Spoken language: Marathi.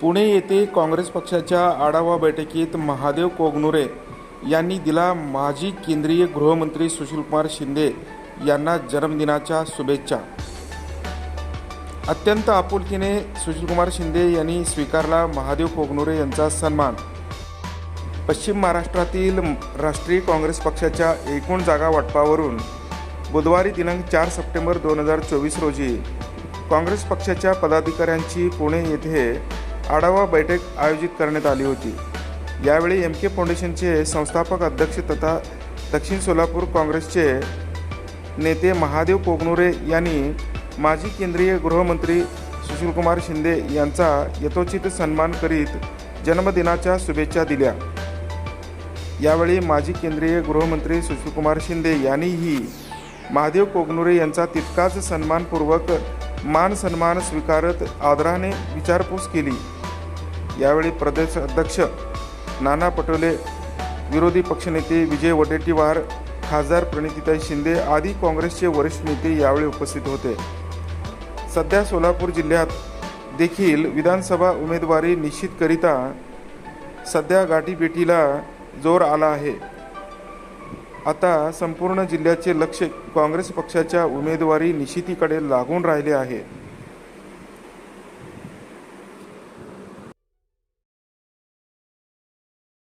पुणे येथे काँग्रेस पक्षाच्या आढावा बैठकीत महादेव कोगनुरे यांनी दिला माजी केंद्रीय गृहमंत्री सुशीलकुमार शिंदे यांना जन्मदिनाच्या शुभेच्छा. अत्यंत आपुलकीने सुशीलकुमार शिंदे यांनी स्वीकारला महादेव कोगनुरे यांचा सन्मान. पश्चिम महाराष्ट्रातील राष्ट्रीय काँग्रेस पक्षाच्या एकूण जागा वाटपावरून बुधवारी दिनांक चार सप्टेंबर दोन हजार चोवीस रोजी काँग्रेस पक्षाच्या पदाधिकाऱ्यांची पुणे येथे आढावा बैठक आयोजित करण्यात आली होती. यावेळी एम के फाउंडेशनचे संस्थापक अध्यक्ष तथा दक्षिण सोलापूर काँग्रेसचे नेते महादेव पोगनुरे यांनी माजी केंद्रीय गृहमंत्री सुशीलकुमार शिंदे यांचा यथोचित सन्मान करीत जन्मदिनाच्या शुभेच्छा दिल्या. यावेळी माजी केंद्रीय गृहमंत्री सुशीलकुमार शिंदे यांनीही महादेव कोगनुरे यांचा तितकाच सन्मानपूर्वक मान सन्मान स्वीकारत आदराने विचारपूस केली. यावेळी प्रदेश अध्यक्ष नाना पटोले विरोधी पक्षनेते विजय वडेट्टीवार खासदार प्रणितीताई शिंदे आदी काँग्रेसचे वरिष्ठ नेते यावेळी उपस्थित होते. सध्या सोलापूर जिल्ह्यात देखील विधानसभा उमेदवारी निश्चितकरिता सध्या गाठीभेटीला जोर आला आहे. आता संपूर्ण जिल्ह्याचे लक्ष काँग्रेस पक्षाच्या उमेदवारी निश्चितीकडे लागून राहिले आहे.